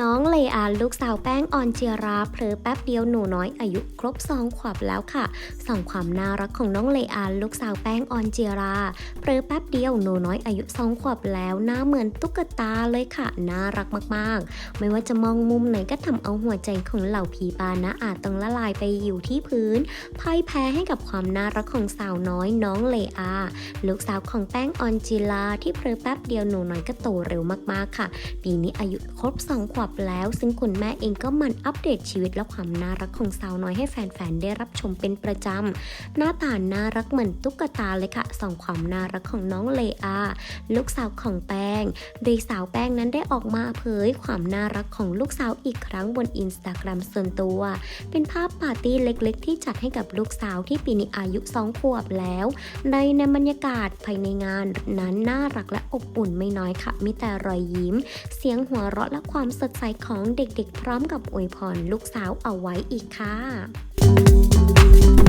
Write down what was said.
น้องเลอาลูกสาวแป้งออนเจียราเพลอแป๊บเดียวหนูน้อยอายุครบสองขวบแล้วค่ะส่องความน่ารักของน้องเลอาลูกสาวแป้งออนเจียราเพลอแป๊บเดียวหนูน้อยอายุสองขวบแล้วหน้าเหมือนตุ๊กตาเลยค่ะน่ารักมากๆ ไม่ว่าจะมองมุมไหนก็ทำเอาหัวใจของเหล่าผีปานะอาจต้องละลายไปอยู่ที่พื้นพ่ายแพ้ให้กับความน่ารักของสาวน้อยน้องเลอาลูกสาวของแป้งออนจิลาที่เพลอแป๊บเดียวหนูน้อยก็โตเร็วมากๆค่ะ ปีนี้อายุครบ2ขวบแล้ว ซึ่งคุณแม่เองก็หมันอัปเดตชีวิตและความน่ารักของสาวน้อยให้แฟนๆ ได้รับชมเป็นประจำ หน้าตาน่ารักเหมือนตุ๊กตาเลยค่ะส่องความน่ารักของน้องเลอา ลูกสาวของแป้ง โดยสาวแป้งนั้นได้ออกมาเผยความน่ารักของลูกสาวอีกครั้งบนอินสตาแกรมส่วนตัว เป็นภาพปาร์ตี้เล็กๆ ที่จัดให้กับลูกสาวที่ปีนี้อายุ 2 ขวบแล้ว ในในบรรยากาศภายในงานนั้นน่ารักและอบอุ่นไม่น้อยค่ะ มีแต่รอยยิ้ม เสียงหัวเราะและความสดใสของเด็กๆ พร้อมกับอวยพรลูกสาวเอาไว้อีกค่ะ